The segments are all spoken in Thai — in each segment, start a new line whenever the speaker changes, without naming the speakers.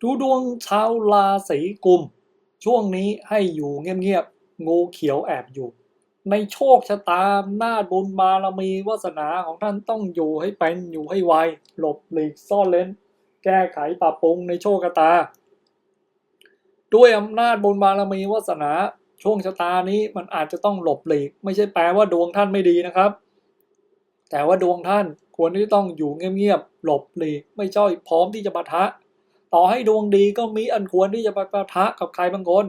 ดูดวงชาวราศีกุม ช่วงนี้ให้อยู่เงียบๆงูเขียวแอบอยู่ ในโชคชะตาอำนาจบุญบารมีวาสนาของท่านต้องอยู่ให้เป็นอยู่ให้ไวหลบหลีกซ่อนเลนแก้ไขปรับปรุงในโชคชะตา ด้วยอำนาจบุญบารมีวาสนา ช่วงชะตานี้มันอาจจะต้องหลบหลีก ไม่ใช่แปลว่าดวงท่านไม่ดีนะครับ แต่ว่าดวงท่านควรที่ต้องอยู่เงียบๆหลบหลีกไม่ใช่พร้อมที่จะปะทะ ต่อให้ดวงดีก็มีอันควรที่จะไปปะทะกับใครบางคน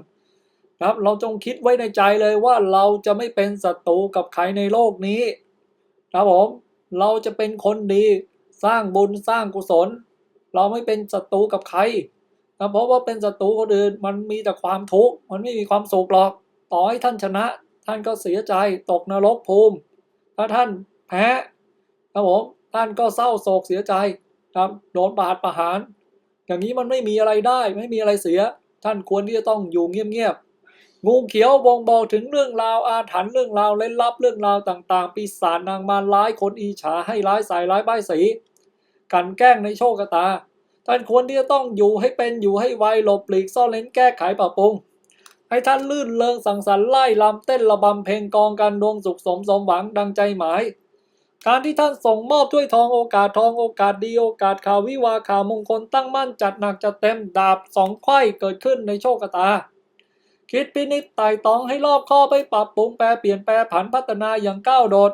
นะครับเราจงคิดไว้ในใจเลยว่าเราจะไม่เป็นศัตรูกับใครในโลกนี้นะครับผมเราจะเป็นคนดีสร้างบุญสร้างกุศล เราไม่เป็นศัตรูกับใครนะเพราะว่าเป็นศัตรูคนอื่นมันมีแต่ความทุกข์มันไม่มีความสุขหรอก ต่อให้ท่านชนะ ท่านก็เสียใจตกนรกภูมิถ้าท่านแพ้ครับผมท่านก็เศร้าโศกเสียใจครับโดนบาดประหาร อย่างนี้มันไม่มีอะไรได้ไม่มีอะไรเสีย ท่านควรที่จะต้องอยู่เงียบๆงูเขียวบ่งบอกถึงเรื่องราวอาถรรพ์เรื่องราวเล่นลับเรื่องราวต่าง ๆ ปีศาจนางมารร้ายคนอีฉาให้ร้ายใส่ร้ายป้ายสี กันแกล้งในโชคชะตา ท่านควรที่จะต้องอยู่ให้เป็นอยู่ให้ไวหลบหลีกซ่อนเลนแก้ไขปรับปรุงให้ท่านลื่นเริงสังสรรค์ไล่ลำเต้นระบำเพลงกองกันดวงสุขสมสมหวังดังใจหมาย การที่ท่านส่งมอบถ้วยทองโอกาสทองโอกาสดีโอกาสข่าววิวาข่าวมงคลตั้งมั่นจัดหนักจัดเต็มดาบสองไขว้เกิดขึ้นในโชคตา คิดพินิจไต่ตองให้รอบคอบไปปรับปรุงแปรเปลี่ยนแปรผันพัฒนาอย่างก้าวโดด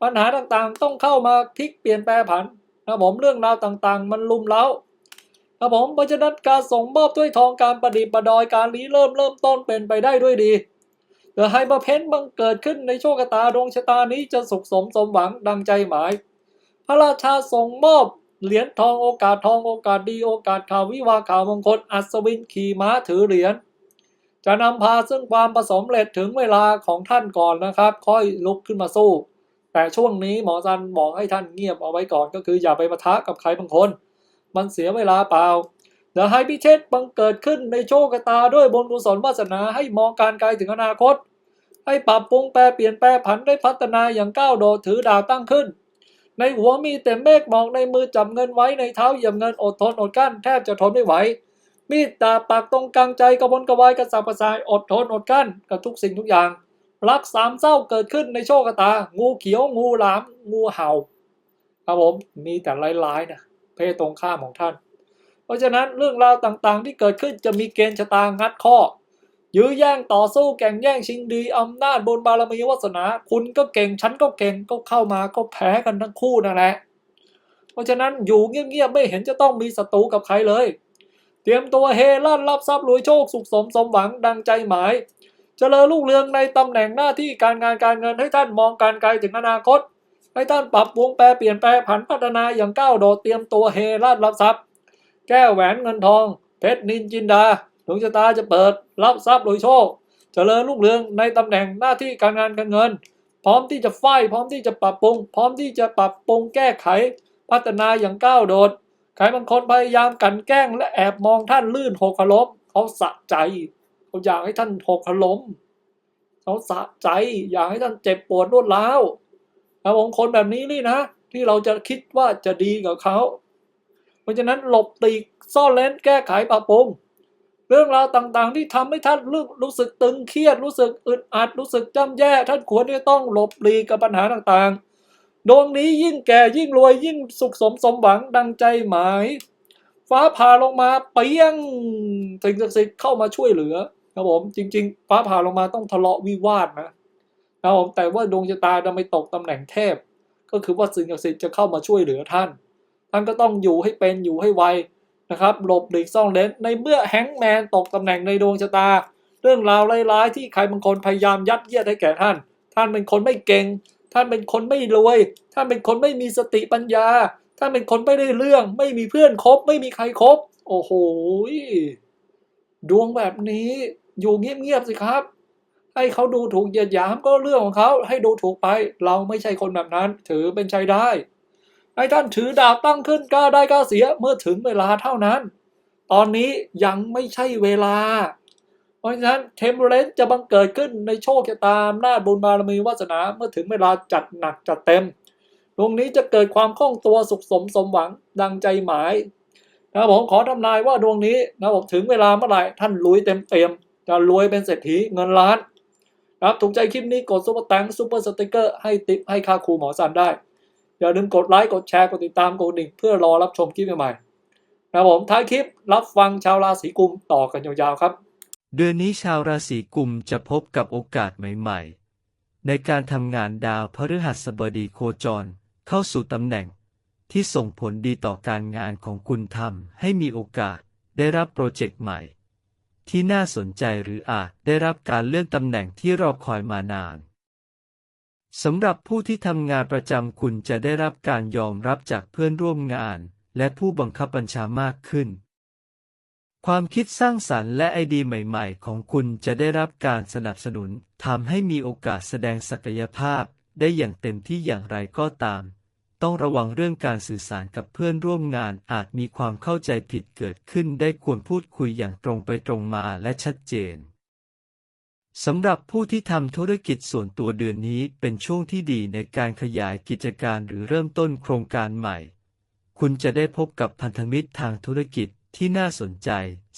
ปัญหาต่างๆต้องเข้ามาพลิกเปลี่ยนแปรผันนะผมเรื่องราวต่างๆ มันลุมเล้าครับผมเพราะฉะนั้นการส่งมอบถ้วยทองการประดิษฐ์ประดอยการรีเริ่มเริ่มต้นเป็นไปได้ด้วยดี ไฮเปอร์เพนบังเกิดขึ้นในโชคชะตาดวงชะตานี้จะสุขสมสมหวังดังใจหมาย พระราชาส่งมอบเหรียญทองโอกาสทองโอกาสดีโอกาสข่าววิวาข่าวมงคลอัศวินขี่ม้าถือเหรียญจะนำพาซึ่งความประสมเร็จถึงเวลาของท่านก่อนนะครับ ค่อยลุกขึ้นมาสู้ แต่ช่วงนี้หมอซันบอกให้ท่านเงียบเอาไว้ก่อนก็คืออย่าไปปะทะกับใครบางคน มันเสียเวลาเปล่าเดี๋ยวให้พิเชษบังเกิดขึ้นในโชคชะตาด้วยบุญกุศลวาสนาให้มองการไกลถึงอนาคต ให้ปรับปรุงแปรเปลี่ยนแปรผันได้พัฒนาอย่างก้าวโดดถือดาวตั้งขึ้น ในหัวมีแต่เมฆหมอกในมือจับเงินไว้ในเท้าเหยียบเงินอดทนอดกั้นแทบจะทนไม่ไหวมีดดาบปากตรงกลางใจกระวนกระวายกระสับกระส่ายอดทนอดกั้นกับทุกสิ่งทุกอย่างรักสามเศร้าเกิดขึ้นในโชคชะตา งูเขียวงูหลาม งูเห่า ครับผมมีแต่ร้ายๆนะเพศตรงข้ามของท่าน เพราะฉะนั้นเรื่องราวต่างๆที่เกิดขึ้นจะมีเกณฑ์ชะตางัดข้อ ยื้อแย่งต่อสู้แข่งแย่งชิงดีอำนาจบนบารมีวาสนา คุณก็เก่งฉันก็เก่งก็เข้ามาก็แพ้กันทั้งคู่นั่นแหละ เพราะฉะนั้นอยู่เงียบๆไม่เห็นจะต้องมีศัตรูกับใครเลย เตรียมตัวเฮลั่นรับทรัพย์รวยโชคสุขสมสมหวังดังใจหมายเจริญรุ่งเรืองในตำแหน่งหน้าที่การงานการเงินให้ท่านมองการไกลถึงอนาคต ให้ท่านปรับปรุงแปรเปลี่ยนแปลผันพัฒนาอย่างก้าวโดดเตรียมตัวเฮลั่นรับทรัพย์ แก้วแหวนเงินทองเพชรนินจินดาดวงชะตาจะเปิด รับทรัพย์รวยโชค เจริญรุ่งเรืองในตำแหน่งหน้าที่การงานการเงิน พร้อมที่จะไฟพร้อมที่จะปรับปรุง พร้อมที่จะปรับปรุงแก้ไข พัฒนาอย่างก้าวโดดใครบางคนพยายามกันแกล้งและแอบมองท่านลื่นหกขล้มเขาสะใจเขาอยากให้ท่านหกขล้มเขาสะใจอยากให้ท่านเจ็บปวดรวดร้าวนะผมคนแบบนี้นี่นะ ที่เราจะคิดว่าจะดีกับเขา เพราะฉะนั้นหลบตีกซ่อนเลนแก้ไขปรับปรุง เรื่องราวต่างๆ ที่ทำให้ท่านรู้รู้สึกตึงเครียดรู้สึกอึดอัดรู้สึกจำแย่ ท่านควรที่จะต้องหลบหลีกกับปัญหาต่างๆ ดวงนี้ยิ่งแก่ยิ่งรวยยิ่งสุขสมสมหวังดังใจหมาย ฟ้าผ่าลงมาเปียงสิ่งศักดิ์สิทธิ์เข้ามาช่วยเหลือครับผมจริง ๆ ฟ้าผ่าลงมาต้องทะเลาะวิวาทนะครับผมแต่ว่าดวงชะตาจะไม่ตกตำแหน่งเทพ ก็คือว่าสิ่งศักดิ์สิทธิ์จะเข้ามาช่วยเหลือท่าน ท่านก็ต้องอยู่ให้เป็นอยู่ให้ไว นะครับหลบหลีกซ่อนเลนในเมื่อแฮงแมนตกตำแหน่งในดวงชะตา เรื่องราวร้ายๆที่ใครบางคนพยายามยัดเยียดให้แก่ท่าน ท่านเป็นคนไม่เก่ง ท่านเป็นคนไม่รวย ท่านเป็นคนไม่มีสติปัญญา ท่านเป็นคนไม่ได้เรื่อง ไม่มีเพื่อนคบ ไม่มีใครคบโอ้โหดวงแบบนี้อยู่เงียบๆสิครับ ให้เขาดูถูกเหยียดหยามก็เรื่องของเขาให้ดูถูกไป เราไม่ใช่คนแบบนั้น ถือเป็นใจได้ ให้ท่านถือดาบตั้งขึ้นกล้าได้กล้าเสียเมื่อถึงเวลาเท่านั้น ตอนนี้ยังไม่ใช่เวลา เพราะฉะนั้นเทมเรนจะบังเกิดขึ้นในโชคชะตาอำนาบุญบารมีวาสนาเมื่อถึงเวลาจัดหนักจัดเต็มตรงนี้จะเกิดความคล่องตัวสุขสมสมหวังดังใจหมายนะครับผมขอทำนายว่าดวงนี้นะบผมถึงเวลาเมื่อไหร่ท่านรวยเต็มเต็มจะรวยเป็นเศรษฐีเงินล้านนะครับถูกใจคลิปนี้กดซุปเปอร์แตงซุปเปอร์สติกเกอร์ให้ติปให้ค่าครูหมอสันได้ อย่าลืมกดไลค์กดแชร์กดติดตามกดกระดิ่งเพื่อรอรับชมคลิปใหม่ๆนะครับผมท้ายคลิปรับฟังชาวราศีกุมต่อกันยาวๆครับ
เดือนนี้ชาวราศีกุมจะพบกับโอกาสใหม่ ๆ ในการทำงานดาวพฤหัสบดีโคจร เข้าสู่ตำแหน่ง ที่ส่งผลดีต่อการงานของคุณทำให้มีโอกาสได้รับโปรเจกต์ใหม่ ที่น่าสนใจหรืออาจได้รับการเลื่อนตำแหน่งที่รอคอยมานาน สำหรับผู้ที่ทำงานประจำคุณจะได้รับการยอมรับจากเพื่อนร่วมงาน และผู้บังคับบัญชามากขึ้น ความคิดสร้างสรรค์และไอเดียใหม่ ๆ ของคุณจะได้รับการสนับสนุนทำให้มีโอกาสแสดงศักยภาพได้อย่างเต็มที่อย่างไรก็ตาม ต้องระวังเรื่องการสื่อสารกับเพื่อนร่วมงานอาจมีความเข้าใจผิดเกิดขึ้นได้ควรพูดคุยอย่างตรงไปตรงมาและชัดเจน สำหรับผู้ที่ทำธุรกิจส่วนตัวเดือนนี้เป็นช่วงที่ดีในการขยายกิจการหรือเริ่มต้นโครงการใหม่ คุณจะได้พบกับพันธมิตรทางธุรกิจที่น่าสนใจ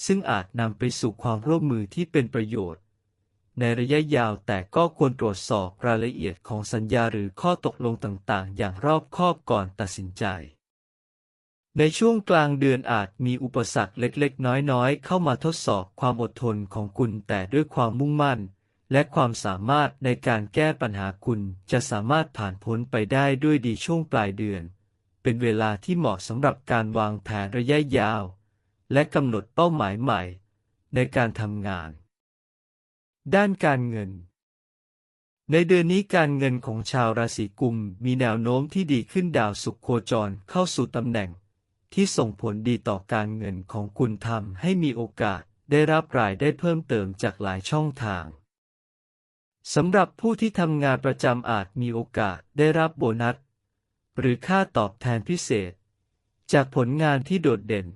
ซึ่งอาจนำไปสู่ความร่วมมือที่เป็นประโยชน์ ในระยะยาวแต่ก็ควรตรวจสอบรายละเอียดของสัญญาหรือข้อตกลงต่างๆ อย่างรอบคอบก่อนตัดสินใจ ในช่วงกลางเดือนอาจมีอุปสรรคเล็กๆ น้อยๆ เข้ามาทดสอบความอดทนของคุณแต่ด้วยความมุ่งมั่น และความสามารถในการแก้ปัญหาคุณจะสามารถผ่านพ้นไปได้ด้วยดีช่วงปลายเดือน เป็นเวลาที่เหมาะสำหรับการวางแผนระยะยาว และกำหนดเป้าหมายใหม่ ในการทำงาน ด้านการเงิน ในเดือนนี้การเงินของชาวราศีกุมมีแนวโน้มที่ดีขึ้นดาวสุขโคจรเข้าสู่ตำแหน่ง ที่ส่งผลดีต่อการเงินของคุณทำให้มีโอกาสได้รับรายได้เพิ่มเติมจากหลายช่องทางสำหรับผู้ที่ทำงานประจำอาจมีโอกาสได้รับโบนัส หรือค่าตอบแทนพิเศษ จากผลงานที่โดดเด่น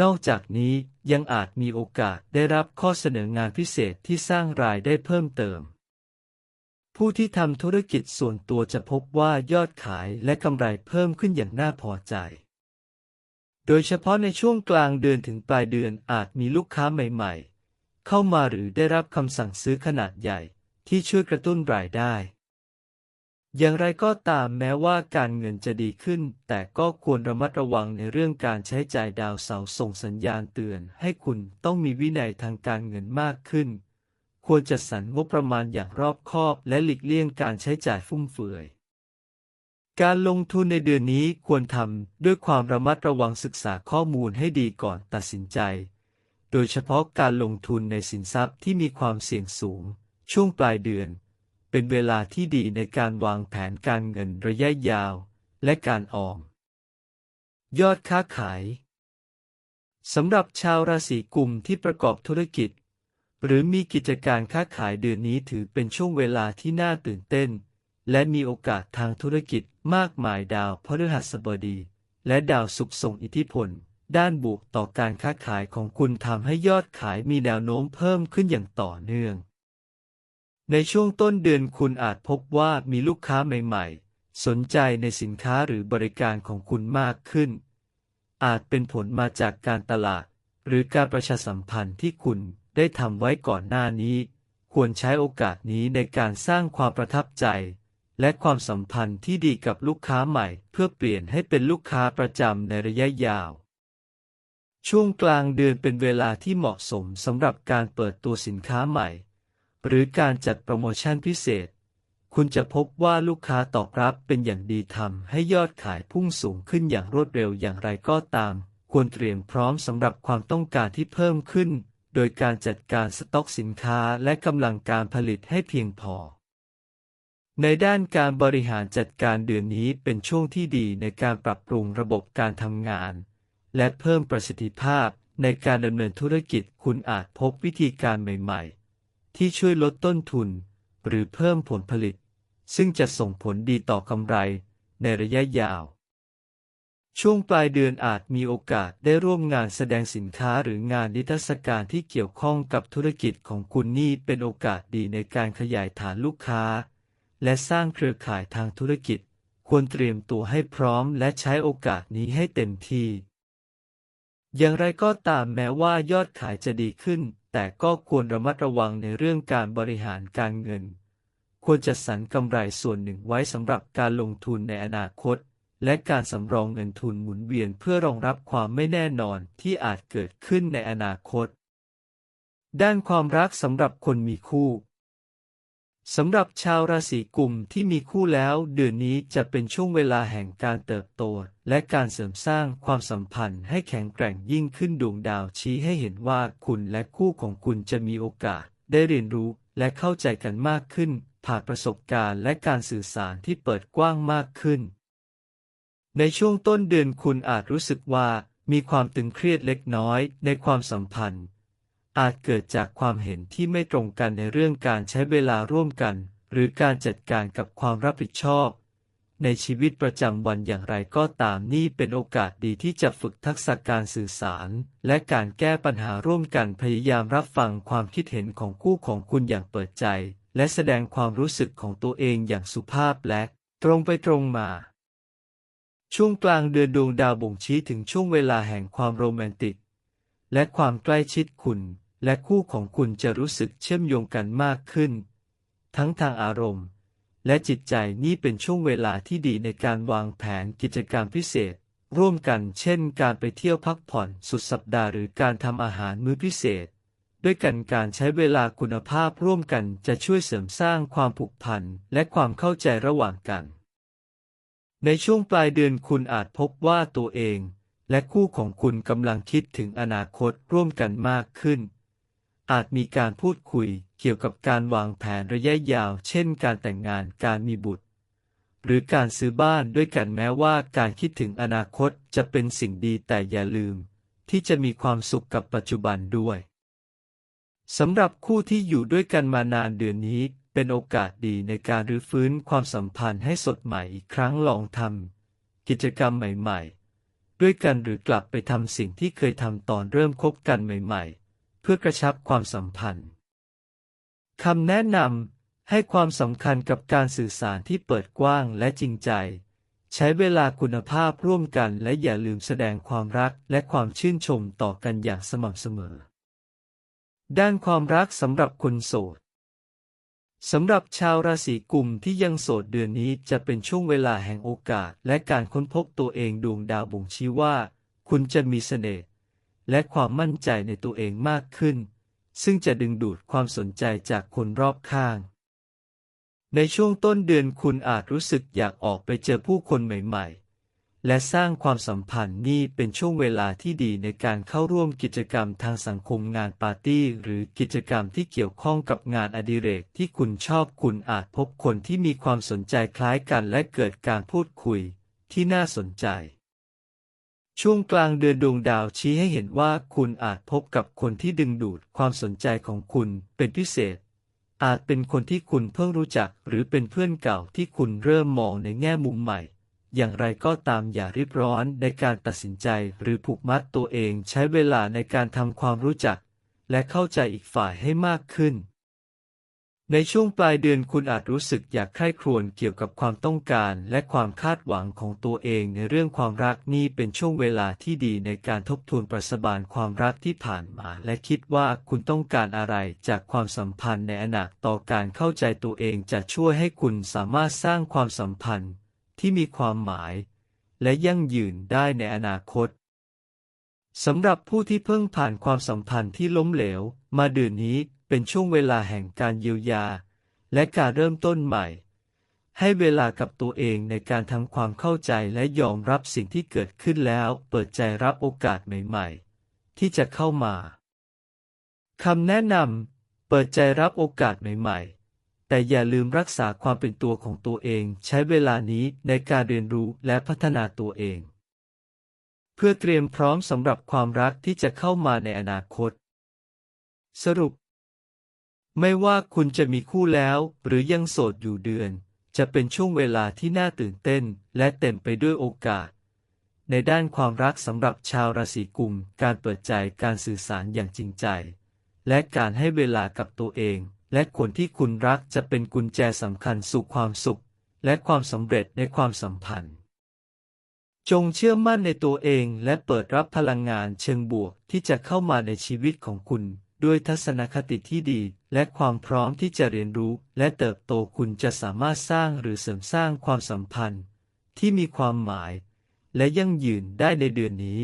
นอกจากนี้ยังอาจมีโอกาสได้รับข้อเสนองานพิเศษที่สร้างรายได้เพิ่มเติม ผู้ที่ทำธุรกิจส่วนตัวจะพบว่ายอดขายและกำไรเพิ่มขึ้นอย่างน่าพอใจ โดยเฉพาะในช่วงกลางเดือนถึงปลายเดือนอาจมีลูกค้าใหม่ๆ เข้ามาหรือได้รับคำสั่งซื้อขนาดใหญ่ ที่ช่วยกระตุ้นรายได้ อย่างไรก็ตามแม้ว่าการเงินจะดีขึ้น แต่ก็ควรระมัดระวังในเรื่องการใช้จ่ายดาวเสาส่งสัญญาณเตือนให้คุณต้องมีวินัยทางการเงินมากขึ้น ควรจัดสรรงบประมาณอย่างรอบคอบและหลีกเลี่ยงการใช้จ่ายฟุ่มเฟือย การลงทุนในเดือนนี้ควรทำด้วยความระมัดระวังศึกษาข้อมูลให้ดีก่อนตัดสินใจ โดยเฉพาะการลงทุนในสินทรัพย์ที่มีความเสี่ยงสูง ช่วงปลายเดือน เป็นเวลาที่ดีในการวางแผนการเงินระยะยาว และการออม ยอดค้าขายสำหรับชาวราศีกุมที่ประกอบธุรกิจ หรือมีกิจการค้าขายเดือนนี้ถือเป็นช่วงเวลาที่น่าตื่นเต้น และมีโอกาสทางธุรกิจมากมายดาวพฤหัสบดี และดาวศุกร์ส่งอิทธิพล ด้านบวกต่อการค้าขายของคุณทำให้ยอดขายมีแนวโน้มเพิ่มขึ้นอย่างต่อเนื่อง ในช่วงต้นเดือนคุณอาจพบว่ามีลูกค้าใหม่ๆ สนใจในสินค้าหรือบริการของคุณมากขึ้น อาจเป็นผลมาจากการตลาด หรือการประชาสัมพันธ์ที่คุณได้ทำไว้ก่อนหน้านี้ ควรใช้โอกาสนี้ในการสร้างความประทับใจ และความสัมพันธ์ที่ดีกับลูกค้าใหม่ เพื่อเปลี่ยนให้เป็นลูกค้าประจำในระยะยาว ช่วงกลางเดือนเป็นเวลาที่เหมาะสมสำหรับการเปิดตัวสินค้าใหม่ หรือการจัดโปรโมชั่นพิเศษ คุณจะพบว่าลูกค้าตอบรับเป็นอย่างดีทำให้ยอดขายพุ่งสูงขึ้นอย่างรวดเร็วอย่างไรก็ตาม ควรเตรียมพร้อมสำหรับความต้องการที่เพิ่มขึ้น โดยการจัดการสต็อกสินค้าและกำลังการผลิตให้เพียงพอ ในด้านการบริหารจัดการเดือนนี้เป็นช่วงที่ดีในการปรับปรุงระบบการทำงาน และเพิ่มประสิทธิภาพในการดำเนินธุรกิจคุณอาจพบวิธีการใหม่ ๆ ที่ช่วยลดต้นทุน หรือเพิ่มผลผลิต ซึ่งจะส่งผลดีต่อกำไรในระยะยาว ช่วงปลายเดือนอาจมีโอกาสได้ร่วมงานแสดงสินค้าหรืองานนิทรรศการที่เกี่ยวข้องกับธุรกิจของคุณนี่เป็นโอกาสดีในการขยายฐานลูกค้า และสร้างเครือข่ายทางธุรกิจ ควรเตรียมตัวให้พร้อมและใช้โอกาสนี้ให้เต็มที่ อย่างไรก็ตามแม้ว่ายอดขายจะดีขึ้น แต่ก็ควรระมัดระวังในเรื่องการบริหารการเงิน ควรจัดสรรกำไรส่วนหนึ่งไว้สำหรับการลงทุนในอนาคต และการสำรองเงินทุนหมุนเวียนเพื่อรองรับความไม่แน่นอนที่อาจเกิดขึ้นในอนาคต ด้านความรักสำหรับคนมีคู่ สำหรับชาวราศีกุมที่มีคู่แล้ว เดือนนี้จะเป็นช่วงเวลาแห่งการเติบโต และการเสริมสร้างความสัมพันธ์ให้แข็งแกร่งยิ่งขึ้นดวงดาวชี้ให้เห็นว่าคุณและคู่ของคุณจะมีโอกาส ได้เรียนรู้และเข้าใจกันมากขึ้น ผ่านประสบการณ์และการสื่อสารที่เปิดกว้างมากขึ้น ในช่วงต้นเดือนคุณอาจรู้สึกว่ามีความตึงเครียดเล็กน้อยในความสัมพันธ์ อาจเกิดจากความเห็นที่ไม่ตรงกันในเรื่องการใช้เวลาร่วมกัน หรือการจัดการกับความรับผิดชอบ ในชีวิตประจำวันอย่างไรก็ตามนี่เป็นโอกาสดีที่จะฝึกทักษะการสื่อสาร และการแก้ปัญหาร่วมกันพยายามรับฟังความคิดเห็นของคู่ของคุณอย่างเปิดใจ และแสดงความรู้สึกของตัวเองอย่างสุภาพและตรงไปตรงมาช่วงกลางเดือนดวงดาวบ่งชี้ถึงช่วงเวลาแห่งความโรแมนติก และความใกล้ชิดคุณ และคู่ของคุณจะรู้สึกเชื่อมโยงกันมากขึ้น ทั้งทางอารมณ์ และจิตใจนี่เป็นช่วงเวลาที่ดีในการวางแผนกิจกรรมพิเศษ ร่วมกันเช่น การไปเที่ยวพักผ่อนสุดสัปดาห์หรือการทำอาหารมื้อพิเศษ ด้วยกันการใช้เวลาคุณภาพร่วมกันจะช่วยเสริมสร้างความผูกพันและความเข้าใจระหว่างกัน ในช่วงปลายเดือนคุณอาจพบว่าตัวเอง และคู่ของคุณกำลังคิดถึงอนาคตร่วมกันมากขึ้น อาจมีการพูดคุยเกี่ยวกับการวางแผนระยะยาว เช่น การแต่งงาน การมีบุตร หรือการซื้อบ้านด้วยกันแม้ว่าการคิดถึงอนาคตจะเป็นสิ่งดีแต่อย่าลืม ที่จะมีความสุขกับปัจจุบันด้วยสำหรับคู่ที่อยู่ด้วยกันมานานเดือนนี้ เป็นโอกาสดีในการรื้อฟื้นความสัมพันธ์ให้สดใหม่อีกครั้งลองทำกิจกรรมใหม่ ๆ ด้วยกันหรือกลับไปทำสิ่งที่เคยทำตอนเริ่มคบกันใหม่ ๆ พื่อกระชับความสัมพันธ์คำแนะนำให้ความสำคัญกับการสื่อสารที่เปิดกว้างและจริงใจ ใช้เวลาคุณภาพร่วมกันและอย่าลืมแสดงความรักและความชื่นชมต่อกันอย่างสม่ำเสมอ ด้านความรักสำหรับคนโสดสำหรับชาวราศีกุมที่ยังโสดเดือนนี้จะเป็นช่วงเวลาแห่งโอกาส และการค้นพบตัวเองดวงดาวบ่งชี้ว่า คุณจะมีเสน่ห์ และความมั่นใจในตัวเองมากขึ้น ซึ่งจะดึงดูดความสนใจจากคนรอบข้าง ในช่วงต้นเดือนคุณอาจรู้สึกอยากออกไปเจอผู้คนใหม่ๆ และสร้างความสัมพันธ์นี่เป็นช่วงเวลาที่ดีในการเข้าร่วมกิจกรรมทางสังคมงานปาร์ตี้ หรือกิจกรรมที่เกี่ยวข้องกับงานอดิเรกที่คุณชอบคุณอาจพบคนที่มีความสนใจคล้ายกันและเกิดการพูดคุยที่น่าสนใจ ช่วงกลางเดือนดวงดาวชี้ให้เห็นว่าคุณอาจพบกับคนที่ดึงดูดความสนใจของคุณเป็นพิเศษ อาจเป็นคนที่คุณเพิ่งรู้จักหรือเป็นเพื่อนเก่าที่คุณเริ่มมองในแง่มุมใหม่ อย่างไรก็ตามอย่ารีบร้อนในการตัดสินใจหรือผูกมัดตัวเองใช้เวลาในการทำความรู้จัก และเข้าใจอีกฝ่ายให้มากขึ้น ในช่วงปลายเดือนคุณอาจรู้สึกอยากใคร่ครวญเกี่ยวกับความต้องการและความคาดหวังของตัวเองในเรื่องความรักนี่เป็นช่วงเวลาที่ดีในการทบทวนประสบานความรักที่ผ่านมา และคิดว่าคุณต้องการอะไรจากความสัมพันธ์ในอนาคตต่อการเข้าใจตัวเองจะช่วยให้คุณสามารถสร้างความสัมพันธ์ที่มีความหมาย และยั่งยืนได้ในอนาคตสำหรับผู้ที่เพิ่งผ่านความสัมพันธ์ที่ล้มเหลว มาเดือนนี้ เป็นช่วงเวลาแห่งการเยียวยา และการเริ่มต้นใหม่ ให้เวลากับตัวเองในการทำความเข้าใจและยอมรับสิ่งที่เกิดขึ้นแล้ว เปิดใจรับโอกาสใหม่ๆ ที่จะเข้ามาคำแนะนำเปิดใจรับโอกาสใหม่ๆแต่อย่าลืมรักษาความเป็นตัวของตัวเอง ใช้เวลานี้ในการเรียนรู้และพัฒนาตัวเอง เพื่อเตรียมพร้อมสำหรับความรักที่จะเข้ามาในอนาคต สรุป ไม่ว่าคุณจะมีคู่แล้ว หรือยังโสดอยู่เดือน จะเป็นช่วงเวลาที่น่าตื่นเต้น และเต็มไปด้วยโอกาส ในด้านความรักสำหรับชาวราศีกุม การเปิดใจการสื่อสารอย่างจริงใจ และการให้เวลากับตัวเอง และคนที่คุณรักจะเป็นกุญแจสำคัญสู่ความสุข และความสำเร็จในความสัมพันธ์ จงเชื่อมั่นในตัวเองและเปิดรับพลังงานเชิงบวกที่จะเข้ามาในชีวิตของคุณ ด้วยทัศนคติที่ดี และความพร้อมที่จะเรียนรู้ และเติบโตคุณจะสามารถสร้างหรือเสริมสร้างความสัมพันธ์ ที่มีความหมาย และยั่งยืนได้ในเดือนนี้